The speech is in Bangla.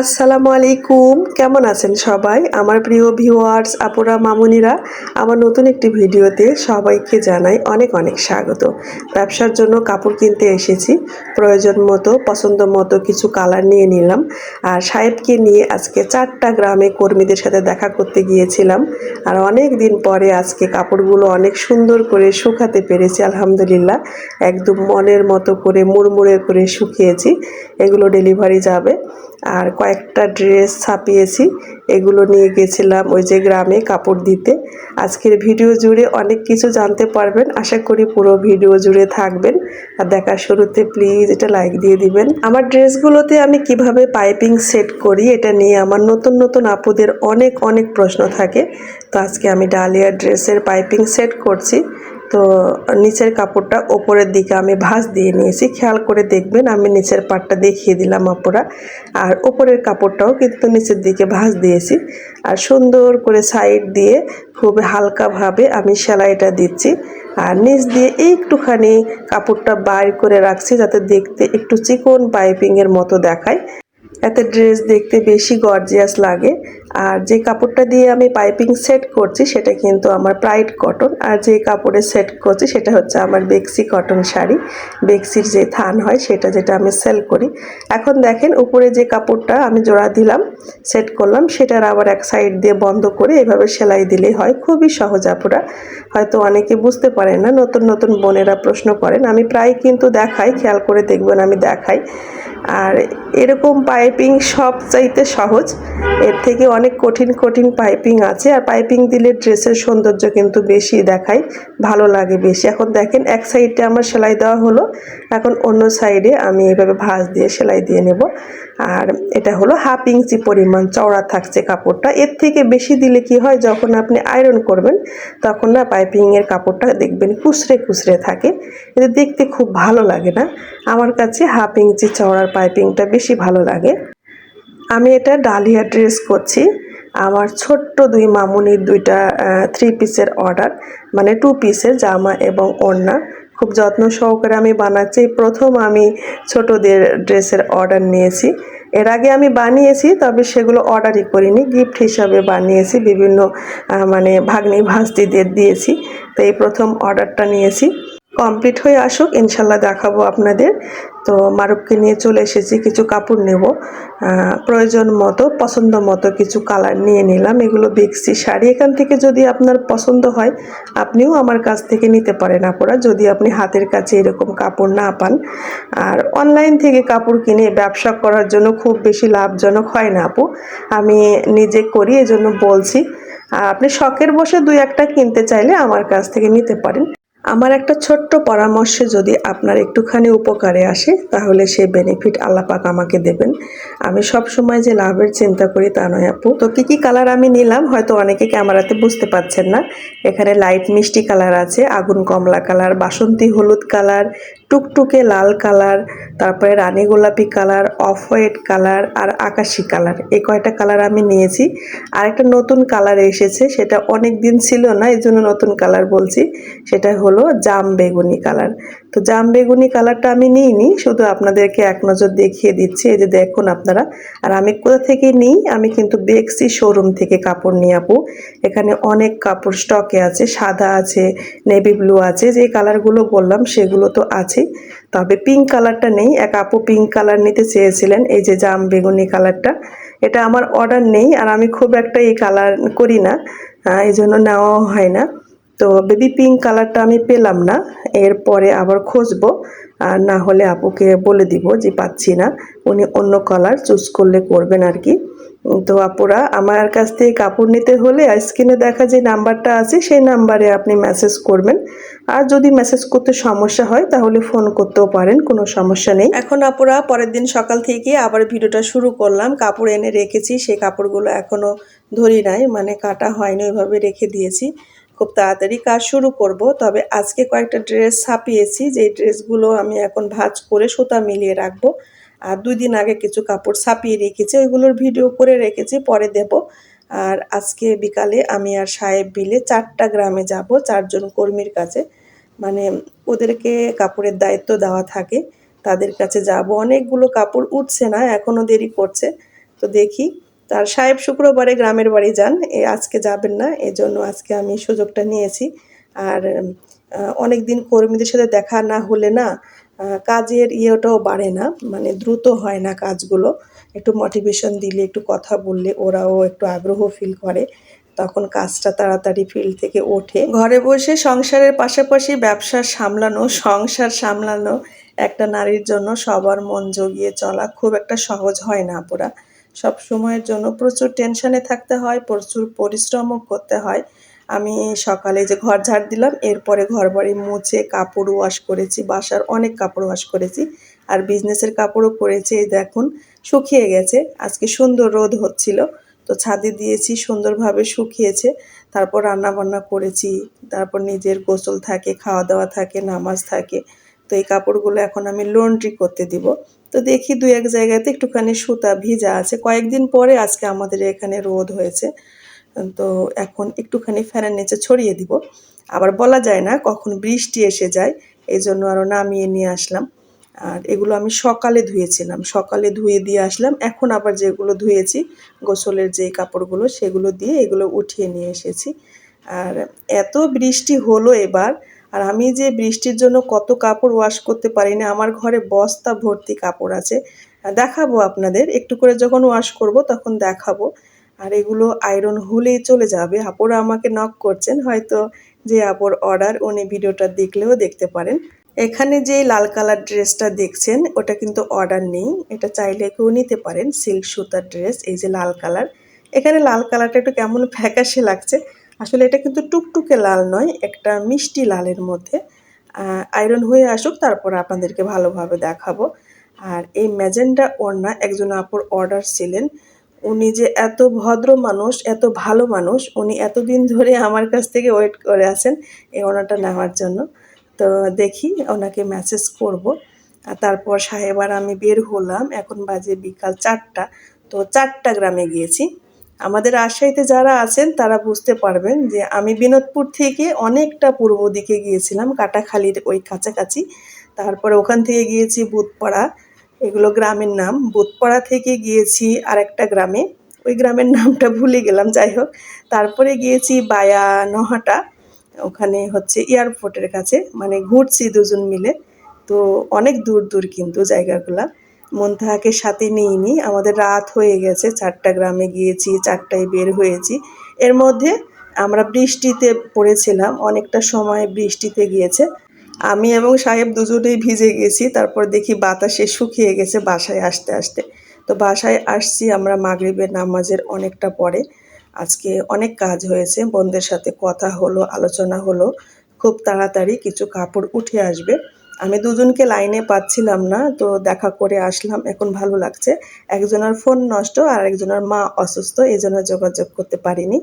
আসসালামু আলাইকুম। কেমন আছেন সবাই? আমার প্রিয় ভিউয়ার্স আপুরা, মামুনিরা, আমার নতুন একটি ভিডিওতে সবাইকে জানাই অনেক অনেক স্বাগত। ব্যবসার জন্য কাপড় কিনতে এসেছি। প্রয়োজন মতো, পছন্দ মতো কিছু কালার নিয়ে নিলাম। আর সাহেবকে নিয়ে আজকে চারটা গ্রামে কর্মীদের সাথে দেখা করতে গিয়েছিলাম। আর অনেক দিন পরে আজকে কাপড়গুলো অনেক সুন্দর করে শুকাতে পেরেছি, আলহামদুলিল্লাহ। একদম মনের মতো করে, মুড়মুড়ে করে শুকিয়েছি। এগুলো ডেলিভারি যাবে। আর কয়েকটা ড্রেস ছাপিয়েছি, এগুলো নিয়ে গেছিলাম ওই যে গ্রামে কাপড় দিতে। আজকের ভিডিও জুড়ে অনেক কিছু জানতে পারবেন, আশা করি পুরো ভিডিও জুড়ে থাকবেন। আর দেখার শুরুতে প্লিজ এটা লাইক দিয়ে দিবেন। আমার ড্রেসগুলোতে আমি কীভাবে পাইপিং সেট করি, এটা নিয়ে আমার নতুন নতুন আপুদের অনেক অনেক প্রশ্ন থাকে। তো আজকে আমি ডালিয়া ড্রেসের পাইপিং সেট করছি। তো নিচের কাপড়টা ওপরের দিকে আমি ভাঁজ দিয়ে নিয়েছি। খেয়াল করে দেখবেন আমি নিচের পাটটা দেখিয়ে দিলাম আপুরা। আর ওপরের কাপড়টাও কিন্তু নিচের দিকে ভাঁজ দিয়েছি। আর সুন্দর করে সাইড দিয়ে খুব হালকাভাবে আমি সেলাইটা দিচ্ছি। আর নিচ দিয়ে একটুখানি কাপড়টা বাইর করে রাখছি যাতে দেখতে একটু চিকন পাইপিংয়ের মতো দেখায়। এতে ড্রেস দেখতে বেশি গর্জিয়াস লাগে। আর যে কাপড়টা দিয়ে আমি পাইপিং সেট করছি, সেটা কিন্তু আমার প্রাইড কটন আর যে কাপড়ে সেট করছি, সেটা হচ্ছে আমার বেক্সি কটন শাড়ি। বেক্সির যে থান হয়, সেটা যেটা আমি সেল করি। এখন দেখেন, উপরে যে কাপড়টা আমি জোড়া দিলাম, সেট করলাম, সেটার আবার এক সাইড দিয়ে বন্ধ করে এভাবে সেলাই দিলেই হয়। খুবই সহজ আপুরা। হয়তো অনেকে বুঝতে পারেন না, নতুন নতুন বোনেরা প্রশ্ন করেন। আমি প্রায় কিন্তু দেখাই, খেয়াল করে দেখবেন আমি দেখাই। আর এরকম পাইপিং সব চাইতে সহজ। এর থেকে অনেক কঠিন কঠিন পাইপিং আছে। আর পাইপিং দিলে ড্রেসের সৌন্দর্য কিন্তু বেশি দেখায়, ভালো লাগে বেশি। এখন দেখেন, এক সাইডে আমার সেলাই দেওয়া হলো। এখন অন্য সাইডে আমি এভাবে ভাঁজ দিয়ে সেলাই দিয়ে নেব। আর এটা হলো হাফ ইঞ্চি পরিমাণ চওড়া থাকছে কাপড়টা। এর থেকে বেশি দিলে কি হয়, যখন আপনি আয়রন করবেন, তখন না পাইপিংয়ের কাপড়টা দেখবেন কুচড়ে কুচড়ে থাকে। এটা দেখতে খুব ভালো লাগে না। আমার কাছে হাফ ইঞ্চি চওড়ার পাইপিংটা বেশি ভালো লাগে। আমি এটা ডালিয়া ড্রেস করছি। আমার ছোট্ট দুই মামুনির দুইটা থ্রি পিসের অর্ডার মানে টু পিসের জামা এবং ওড়না। খুব যত্ন সহকারে আমি বানাচ্ছি। প্রথম আমি ছোটদের ড্রেসের অর্ডার নিয়েছি। এর আগে আমি বানিয়েছি, তবে সেগুলো অর্ডারই করিনি। গিফট হিসাবে বানিয়েছি, বিভিন্ন মানে ভাগ্নি ভাস্তিদের দিয়েছি। তো এই প্রথম অর্ডারটা নিয়েছি। কমপ্লিট হয়ে আসুক, ইনশাল্লাহ দেখাবো আপনাদের। তো মারুককে নিয়ে চলে এসেছি, কিছু কাপড় নেব। প্রয়োজন মতো, পছন্দ মতো কিছু কালার নিয়ে নিলাম। এগুলো বেক্সি শাড়ি। এখান থেকে যদি আপনার পছন্দ হয়, আপনিও আমার কাছ থেকে নিতে পারেন আপনারা যদি আপনি হাতের কাছে এরকম কাপড় না পান। আর অনলাইন থেকে কাপড় কিনে ব্যবসা করার জন্য খুব বেশি লাভজনক হয় না আপু। আমি নিজে করি, এজন্য বলছি। আর আপনি শখের বসে দুই একটা কিনতে চাইলে আমার কাছ থেকে নিতে পারেন। আমার একটা ছোট্ট পরামর্শ যদি আপনার একটুখানি উপকারে আসে, তাহলে সেই বেনিফিট আল্লাপাক আমাকে দেবেন। আমি সব সময় যে লাভের চিন্তা করি তা নয় আপু। তো কী কী কালার আমি নিলাম, হয়তো অনেকে ক্যামেরাতে বুঝতে পারছেন না। এখানে লাইট মিষ্টি কালার আছে, আগুন কমলা কালার বাসন্তী হলুদ কালার টুকটুকে লাল কালার, তারপরে রানী গোলাপি কালার অফ হোয়াইট কালার আর আকাশি কালার। এই কয়টা কালার আমি নিয়েছি। আর একটা নতুন কালার এসেছে, সেটা অনেক দিন ছিল না এই জন্য নতুন কালার বলছি। সেটা হলো জাম বেগুনি কালার। তো জাম বেগুনি কালারটা আমি নিইনি, শুধু আপনাদেরকে এক নজর দেখিয়ে দিচ্ছি, এই যে দেখুন আপনারা। আর আমি কোথা থেকে নিই? আমি কিন্তু বেক্সি শোরুম থেকে কাপড় নিয়ে আপু। এখানে অনেক কাপড় স্টকে আছে, সাদা আছে, নেভি ব্লু আছে, যে কালারগুলো বললাম সেগুলো তো আছে তবে পিঙ্ক কালারটা নেই। এক আপু পিঙ্ক কালার নিতে চেয়েছিলেন, এই যে জাম বেগুনি কালারটা এটা আমার অর্ডার নেই আর আমি খুব একটা এই কালার করি না এই জন্য নেওয়াও হয় না। তো বেবি পিঙ্ক কালারটা আমি পেলাম না, এরপরে আবার খুঁজবো। আর না হলে আপুকে বলে দিব যে পাচ্ছি না, উনি অন্য কালার চুজ করলে করবেন আর কি। তো আপুরা, আমার কাছ থেকে কাপড় নিতে হলে স্ক্রিনে দেখা যে নাম্বারটা আছে, সেই নাম্বারে আপনি মেসেজ করবেন। আর যদি মেসেজ করতে সমস্যা হয়, তাহলে ফোন করতেও পারেন, কোনো সমস্যা নেই। এখন আপুরা, পরের দিন সকাল থেকে আবার ভিডিওটা শুরু করলাম। কাপড় এনে রেখেছি, সেই কাপড়গুলো এখনও ধরি নাই মানে কাটা হয়নি, ওইভাবে রেখে দিয়েছি। খুব তাড়াতাড়ি কাজ শুরু করব। তবে আজকে কয়েকটা ড্রেস ছাপিয়েছি, যেই ড্রেসগুলো আমি এখন ভাজ করে সুতা মিলিয়ে রাখব। আর দুই দিন আগে কিছু কাপড় ছাপিয়ে রেখেছি, ওইগুলোর ভিডিও করে রেখেছি, পরে দেব। আর আজকে বিকালে আমি আর সাহেব বিলে চারটা গ্রামে যাব চারজন কর্মীর কাছে। মানে ওদেরকে কাপড়ের দায়িত্ব দেওয়া থাকে। তাদের কাছে যাব। অনেকগুলো কাপড় উঠছে না এখনও দেরি করছে। তো দেখি। তার সাহেব শুক্রবারে গ্রামের বাড়ি যান। এ আজকে যাবেন না, এজন্য আজকে আমি সুযোগটা নিয়েছি। আর অনেক দিন কর্মীদের সাথে দেখা না হলে না কাজের ইয়েটাও বাড়ে না মানে দ্রুত হয় না কাজগুলো। একটু মোটিভেশন দিলে, একটু কথা বললে, ওরাও একটু আগ্রহ ফিল করে। তখন কাজটা তাড়াতাড়ি ফিল্ড থেকে ওঠে। ঘরে বসে সংসারের পাশাপাশি ব্যবসা সামলানো, সংসার সামলানো, একটা নারীর জন্য সবার মন জগিয়ে চলা খুব একটা সহজ হয় না আপুরা। সব সময়ের জন্য প্রচুর টেনশনে থাকতে হয়, প্রচুর পরিশ্রমও করতে হয়। আমি সকালে যে ঘর ঝাড় দিলাম, এরপরে ঘর বাড়ি মুছে কাপড় ওয়াশ করেছি, বাসার অনেক কাপড় ওয়াশ করেছি আর বিজনেসের কাপড়ও করেছি, এই দেখুন, শুকিয়ে গেছে। আজকে সুন্দর রোদ হচ্ছিল, তো ছাদে দিয়েছি, সুন্দরভাবে শুকিয়েছে। তারপর রান্না বান্না করেছি, তারপর নিজের গোসল থাকে খাওয়া দাওয়া থাকে, নামাজ থাকে। তো এই কাপড়গুলো এখন আমি লন্ড্রি করতে দিব। তো দেখি দু এক জায়গাতে একটুখানি সুতা ভিজা আছে। কয়েকদিন পরে আজকে আমাদের এখানে রোদ হয়েছে। তো এখন একটুখানি ফ্যানের নিচে ছড়িয়ে দিব। আবার বলা যায় না কখন বৃষ্টি এসে যায় এই জন্য আরও নামিয়ে নিয়ে আসলাম। আর এগুলো আমি সকালে ধুয়েছিলাম। সকালে ধুয়ে দিয়ে আসলাম। এখন আবার যেগুলো ধুয়েছি, গোসলের যে কাপড়গুলো, সেগুলো দিয়ে এগুলো উঠিয়ে নিয়ে এসেছি। আর এত বৃষ্টি হলো এবার, আর আমি যে বৃষ্টির জন্য কত কাপড় ওয়াশ করতে পারি না আমার ঘরে বস্তা ভর্তি কাপড় আছে। দেখাবো আপনাদের, একটু করে যখন ওয়াশ করব তখন দেখাবো। আর এগুলো আয়রন হলেই চলে যাবে। আপুরা আমাকে নক করছেন, হয়তো যে আপুর অর্ডার উনি ভিডিওটা দেখলেও দেখতে পারেন। এখানে যে লাল কালার ড্রেসটা দেখছেন, ওটা কিন্তু অর্ডার নেই। এটা চাইলে কেউ নিতে পারেন সিল্ক সুতার ড্রেস এই যে লাল কালার এখানে লাল কালারটা একটু কেমন ফ্যাকাশে লাগছে। আসলে এটা কিন্তু টুকটুকে লাল নয়, একটা মিষ্টি লালের মধ্যে। আয়রন হয়ে আসুক, তারপর আপনাদেরকে ভালোভাবে দেখাবো। আর এই ম্যাজেন্ডা ওড়না, একজন আপুর অর্ডার ছিলেন। উনি যে এত ভদ্র মানুষ, এত ভালো মানুষ, উনি এতদিন ধরে আমার কাছ থেকে ওয়েট করে আছেন এই ওনাটা নেওয়ার জন্য। তো দেখি ওনাকে মেসেজ করব। আর তারপর সাহেবার আমি বের হলাম। এখন বাজে বিকাল চারটা। তো চারটা গ্রামে গিয়েছি। আমাদের রাজশাহীতে যারা আছেন, তারা বুঝতে পারবেন যে আমি বিনোদপুর থেকে অনেকটা পূর্ব দিকে গিয়েছিলাম, কাটাখালির ওই কাছাকাছি। তারপরে ওখান থেকে গিয়েছি বুধপাড়া। এগুলো গ্রামের নাম। বুধপাড়া থেকে গিয়েছি আরেকটা গ্রামে। ওই গ্রামের নামটা ভুলে গেলাম, যাই হোক। তারপরে গিয়েছি বায়া নহাটা, ওখানে হচ্ছে এয়ারপোর্টের কাছে। মানে ঘুরছি দুজন মিলে। তো অনেক দূর দূর কিন্তু জায়গাগুলা। মন্তাহাকে সাথে নিইনি আমাদের রাত হয়ে গেছে, চারটা গ্রামে গিয়েছি, চারটায় বের হয়েছি। এর মধ্যে আমরা বৃষ্টিতে পড়েছিলাম, অনেকটা সময় বৃষ্টিতে গিয়েছে। আমি এবং সাহেব দুজনেই ভিজে গেছি, তারপর দেখি বাতাসে শুকিয়ে গেছে বাসায় আসতে আসতে। তো বাসায় আসছি আমরা মাগরিবের নামাজের অনেকটা পরে। আজকে অনেক কাজ হয়েছে, বোনদের সাথে কথা হলো, আলোচনা হলো। খুব তাড়াতাড়ি কিছু কাপড় উঠে আসবে। আমি দুজনকে লাইনে পাচ্ছিলাম না, তো দেখা করে আসলাম, এখন ভালো লাগছে। একজনের ফোন নষ্ট আর একজনের মা অসুস্থ এই জন্য যোগাযোগ করতে পারিনি।